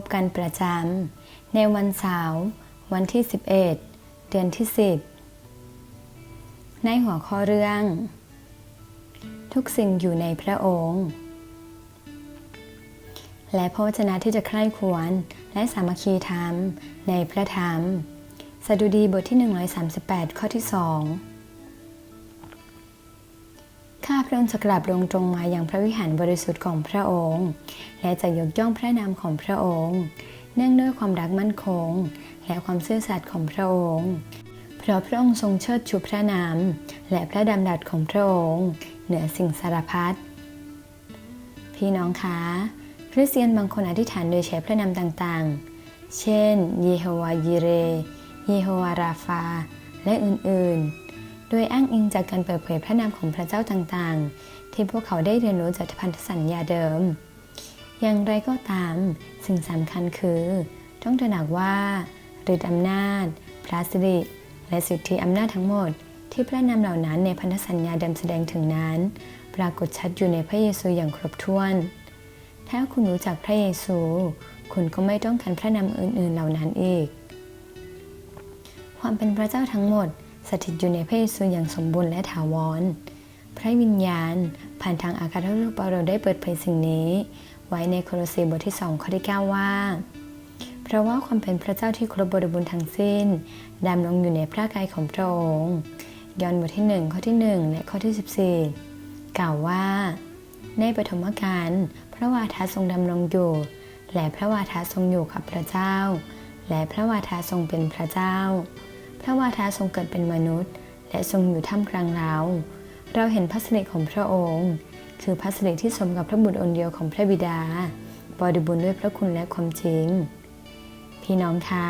บกันประจำในวันเสาร์วันที่ 11 เดือนที่ 10 ในหัวข้อเรื่อง ทุกสิ่งอยู่ในพระองค์ และพระวจนะที่จะใคร่ควรและสามัคคีธรรมในพระธรรม สดุดีบทที่ 138 ข้อที่ 2 ข้าพระองค์จะกลับลงตรงมาอย่างพระวิหารบริสุทธิ์ของพระองค์ และจะยกย่องพระนามของพระองค์ เนื่องด้วยความรักมั่นคง และความซื่อสัตย์ของพระองค์ เพราะพระองค์ทรงเชิดชูพระนาม และพระดำรัสของพระองค์ เหนือสิ่งสารพัด พี่น้องคะคริสเตียนบางคนอธิษฐานโดยใช้พระนามต่างๆ เช่น เยโฮวายิเร เยโฮวาราฟา และอื่นๆ โดยอ้างอิงจากการเปิดเผยพระนามของพระเจ้าต่างๆ ที่พวกเขาได้เรียนรู้จากพันธสัญญาเดิม อย่างไรก็ตาม สิ่งสำคัญคือ ต้องตระหนักว่าฤทธิอำนาจ พระสิริและสิทธิอำนาจทั้งหมด ที่พระนามเหล่านั้นในพันธสัญญาเดิมแสดงถึงนั้น ปรากฏชัดอยู่ในพระเยซูอย่างครบถ้วน ถ้าคุณรู้จักพระเยซู คุณก็ไม่ต้องการพระนามอื่นๆเหล่านั้นอีก ความเป็นพระเจ้าทั้งหมด สถิตอยู่ในพระเยซูอย่างสมบูรณ์และถาวร พระวิญญาณ ผ่านทางอาคาธทูตเปาโลได้เปิดเผยสิ่งนี้ ไว้ในโคโลสีบทที่2ข้อที่9ว่า เพราะว่าความเป็นพระเจ้าที่ครบบริบูรณ์ทั้งสิ้นดำรงอยู่ในพระกายของพระองค์ยอห์นบทที่ 1 ข้อที่ 1 และข้อที่ 14 กล่าวว่า ในปฐมกาลพระวาทาทรงดำรงอยู่ และพระวาทาทรงอยู่กับพระเจ้า และพระวาทาทรงเป็นพระเจ้า พระวาทาทรงเกิดเป็นมนุษย์ และทรงอยู่ท่ามกลางเรา เราเห็นพระสิริของพระองค์ คือพระสิริที่สมกับพระบุตรองค์เดียวของพระบิดา บริบูรณ์ด้วยพระคุณและความจริง พี่น้องคะ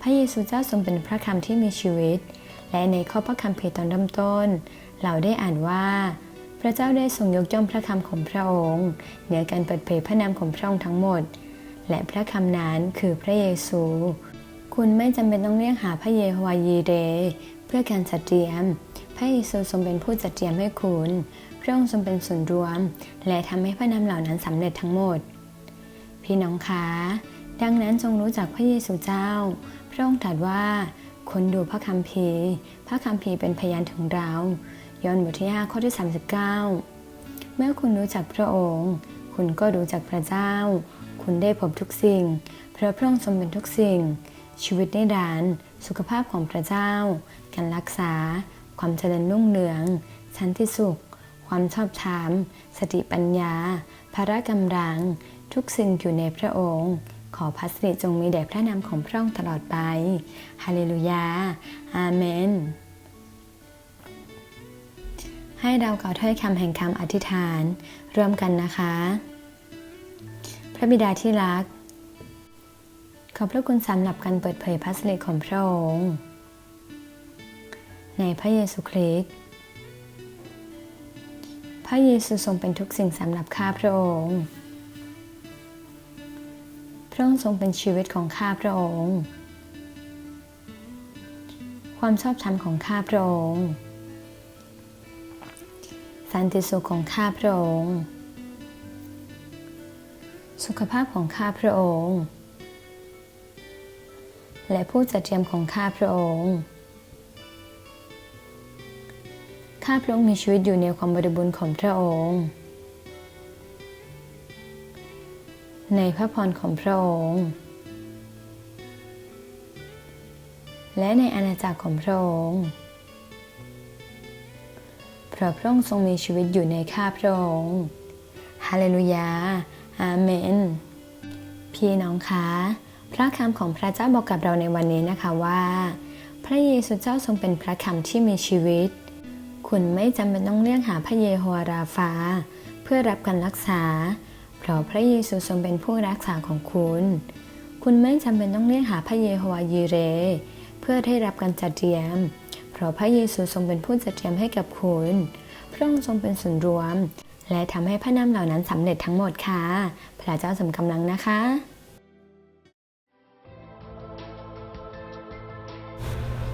พระเยซูเจ้าทรงเป็นพระคำที่มีชีวิต และในข้อพระคัมภีร์ตอนเริ่มต้น เราได้อ่านว่า พระเจ้าได้ทรงยกย่องพระคำของพระองค์ เหนือการเปิดเผยพระนามของพระองค์ทั้งหมด และพระคำนั้นคือพระเยซู คุณไม่จำเป็นต้องเรียกหาพระเยโฮวายีเร เพื่อการจัดเตรียม พระเยซูทรงเป็นผู้จัดเตรียมให้คุณ พระองค์ทรงเป็นส่วนรวม และทำให้พระนามเหล่านั้นสำเร็จทั้งหมด พี่น้องคะดังนั้นจงรู้จักพระเยซูเจ้า พระองค์ตรัสว่าคนดูพระคัมภีร์ พระคัมภีร์เป็นพยานถึงเรา ยอห์นบทที่5ข้อที่ 39 เมื่อคุณรู้จักพระองค์ คุณก็รู้จักพระเจ้า คุณได้พบทุกสิ่ง เพราะพระองค์ทรงเป็นทุกสิ่ง ชีวิตนิรันดร์สุขภาพของพระเจ้า การรักษา ความเจริญรุ่งเรือง สันติสุข ความชอบธรรม สติปัญญา พระกำลัง ทุกสิ่งอยู่ในพระองค์ ขอพระสิริจงมีแด่พระนามของพระองค์ตลอดไป ฮาเลลูยา อาเมน ให้เรากล่าวถ้อยคำแห่งคำอธิษฐานร่วมกันนะคะ พระบิดาที่รัก ขอบพระคุณสำหรับการเปิดเผยพระสิริของพระองค์ ในพระเยซูคริสต์ พระเยซูทรงเป็นทุกสิ่งสำหรับข้าพระองค์ พระองค์ทรงเป็นชีวิตของข้าพระองค์ ความชอบธรรมของข้าพระองค์ สันติสุขของข้าพระองค์ สุขภาพของข้าพระองค์ และผู้จัดเตรียมของข้าพระองค์ ข้าพระองค์มีชีวิตอยู่ในความบริบูรณ์ของพระองค์ ในพระพรของพระองค์ และในอาณาจักรของพระองค์เพราะพระองค์ทรงมีชีวิตอยู่ในข้าพระองค์ฮาเลลูยา อาเมน พี่น้องคะ พระคำของพระเจ้าบอกกับเราในวันนี้นะคะว่า พระเยซูเจ้าทรงเป็นพระคำที่มีชีวิต คุณไม่จำเป็นต้องเรียกหาพระเยโฮวาราฟา เพื่อรับการรักษา เพราะพระเยซูทรงเป็นผู้รักษาของคุณ คุณไม่จำเป็นต้องเรียกหาพระเยโฮวายีเร เพื่อได้รับการจัดเตรียม เพราะพระเยซูทรงเป็นผู้จัดเตรียมให้กับคุณ พระองค์ทรงเป็นศูนรวม และทำให้พระนามเหล่านั้นสำเร็จทั้งหมดค่ะ พระเจ้าสมกำลังนะคะ